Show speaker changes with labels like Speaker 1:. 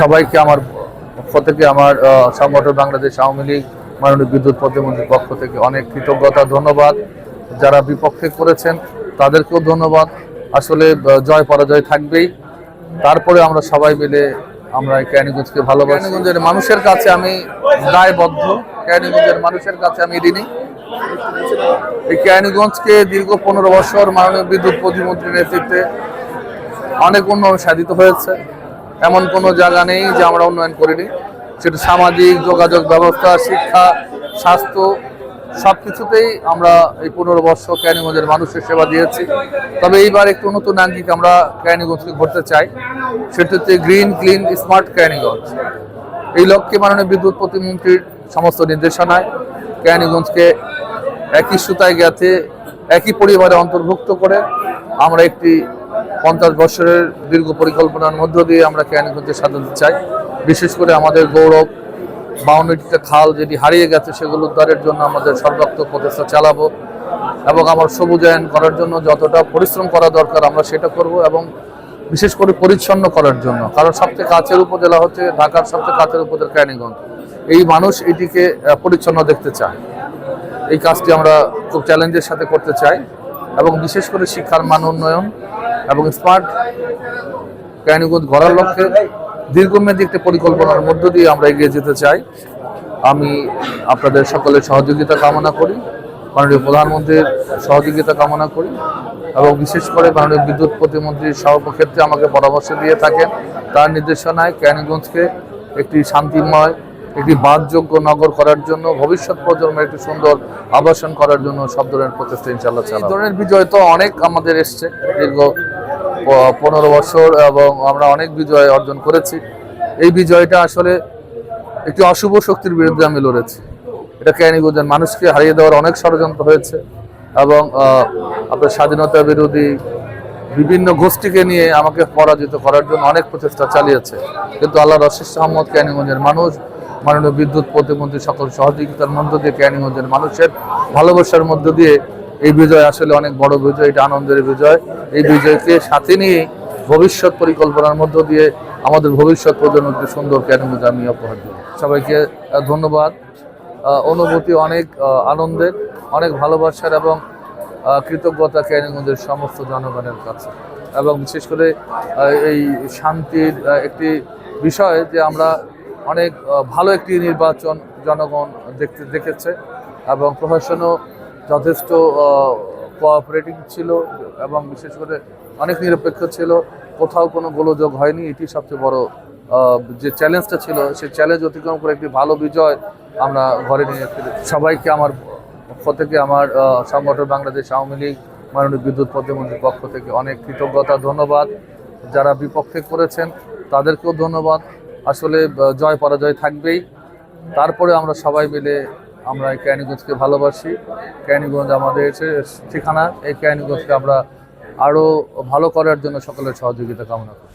Speaker 1: সবাইকে আমার পক্ষ থেকে আমার সংগঠন বাংলাদেশ আওয়ামী লীগ, মাননীয় বিদ্যুৎ প্রতিমন্ত্রীর পক্ষ থেকে অনেক কৃতজ্ঞতা, ধন্যবাদ। যারা বিপক্ষে করেছেন, তাদেরকেও ধন্যবাদ। আসলে জয় পরাজয় থাকবেই। তারপরে আমরা সবাই মিলে আমরা এই ক্যানিগঞ্জকে ভালোবাসি। মানুষের কাছে আমি দায়বদ্ধ। ক্যানিগঞ্জের মানুষের কাছে আমি ঋণী। এই ক্যানিগঞ্জকে দীর্ঘ পনেরো বছর মাননীয় বিদ্যুৎ প্রতিমন্ত্রীর নেতৃত্বে অনেক উন্নয়ন সাধিত হয়েছে। এমন কোনো জায়গা নেই যে আমরা উন্নয়ন করিনি। সেটা সামাজিক যোগাযোগ ব্যবস্থা, শিক্ষা, স্বাস্থ্য সব কিছুতেই আমরা এই পনেরো বছর ক্যানিগঞ্জের মানুষের সেবা দিয়েছি। তবে এইবার একটু নতুন আঙ্গিক আমরা ক্যানিগঞ্জকে ঘুরতে চাই। সেটি হচ্ছে গ্রিন, ক্লিন, স্মার্ট ক্যানিগঞ্জ এই লক্ষ্যে মাননীয় বিদ্যুৎ প্রতিমন্ত্রীর সমস্ত নির্দেশনায় ক্যানিগঞ্জকে একই সুতায় গেছে একই পরিবারে অন্তর্ভুক্ত করে আমরা একটি পঞ্চাশ বছরের দীর্ঘ পরিকল্পনার মধ্য দিয়ে আমরা ক্যানিগঞ্জে সাজাতে চাই। বিশেষ করে আমাদের গৌরব বাউন্ডারিতে খাল যেটি হারিয়ে গেছে, সেগুলো উদ্ধারের জন্য আমাদের সর্বাত্মক প্রচেষ্টা চালাবো এবং আমার সবুজায়ন করার জন্য যতটা পরিশ্রম করা দরকার আমরা সেটা করব এবং বিশেষ করে পরিচ্ছন্ন করার জন্য। কারণ সবচেয়ে কাছের উপজেলা হচ্ছে ঢাকার সবচেয়ে কাছের উপজেলা ক্যানিগঞ্জ এই মানুষ এটিকে পরিচ্ছন্ন দেখতে চায়। এই কাজটি আমরা খুব চ্যালেঞ্জের সাথে করতে চাই এবং বিশেষ করে শিক্ষার মান উন্নয়ন এবং স্মার্ট ক্যানিগঞ্জ গড়ার লক্ষ্যে দীর্ঘমেয়াদী একটি পরিকল্পনার মধ্য দিয়ে আমরা এগিয়ে যেতে চাই আমি আপনাদের সকলের সহযোগিতা কামনা করি, মাননীয় প্রধানমন্ত্রীর সহযোগিতা কামনা করি এবং বিশেষ করে মাননীয় বিদ্যুৎ প্রতিমন্ত্রীর সর্বক্ষেত্রে আমাকে পরামর্শ দিয়ে থাকেন তার নির্দেশনায় ক্যানিগঞ্জকে একটি শান্তিময়, একটি বাদযোগ্য নগর করার জন্য, ভবিষ্যৎ প্রজন্মের একটি সুন্দর আবাসন করার জন্য সব ধরনের প্রচেষ্টা ইনশাল্লাহ। এই ধরনের বিজয় তো অনেক আমাদের এসছে দীর্ঘ পনেরো বছর এবং আমরা অনেক বিজয় অর্জন করেছি। এই বিজয়টা আসলে একটি অশুভ শক্তির বিরুদ্ধে আমি লড়েছি। এটা ক্যানিগঞ্জের মানুষকে হারিয়ে দেওয়ার অনেক ষড়যন্ত্র হয়েছে এবং আপনার স্বাধীনতা বিরোধী বিভিন্ন গোষ্ঠীকে নিয়ে আমাকে পরাজিত করার জন্য অনেক প্রচেষ্টা চালিয়েছে। কিন্তু আল্লাহ রশিদ আহমদ ক্যানিগঞ্জের মানুষ, মাননীয় বিদ্যুৎ প্রতিমন্ত্রী সকল সহযোগিতার মধ্য দিয়ে ক্যানিগঞ্জের মানুষের ভালোবাসার মধ্য দিয়ে এই বিজয় আসলে অনেক বড় বিজয়, এটা আনন্দের বিজয়। এই বিজয়কে সাথে নিয়ে ভবিষ্যৎ পরিকল্পনার মধ্য দিয়ে আমাদের ভবিষ্যৎ প্রজন্মকে সুন্দর ক্যানিগঞ্জ আমি উপহার দেব সবাইকে ধন্যবাদ। অনুভূতি অনেক আনন্দের, অনেক ভালোবাসার এবং কৃতজ্ঞতা ক্যানিগঞ্জের সমস্ত জনগণের কাছে। এবং বিশেষ করে এই শান্তির একটি বিষয় যে আমরা অনেক ভালো একটি নির্বাচন জনগণ দেখতে, দেখেছে এবং প্রশাসনও যথেষ্ট কোঅপারেটিভ ছিল এবং বিশেষ করে অনেক নিরপেক্ষ ছিল। কোথাও কোনো গোলযোগ হয়নি। এটি সবচেয়ে বড় যে চ্যালেঞ্জটা ছিল, সেই চ্যালেঞ্জ অতিক্রম করে একটি ভালো বিজয় আমরা ঘরে নিয়ে সবাইকে আমার পক্ষ থেকে, আমার সংগঠন বাংলাদেশ আওয়ামী লীগ, মাননীয় বিদ্যুৎ প্রতিমন্ত্রীর পক্ষ থেকে অনেক কৃতজ্ঞতা, ধন্যবাদ। যারা বিপক্ষে করেছেন, তাদেরকেও ধন্যবাদ। আসলে জয় পরাজয় থাকবেই। তারপরে আমরা সবাই মিলে আমরা এই ক্যানিগঞ্জকে ভালোবাসি। ক্যানিগঞ্জ আমাদের ঠিকানা, এই ক্যানিগঞ্জকে আমরা আরও ভালো করার জন্য সকলের সহযোগিতা কামনা করি।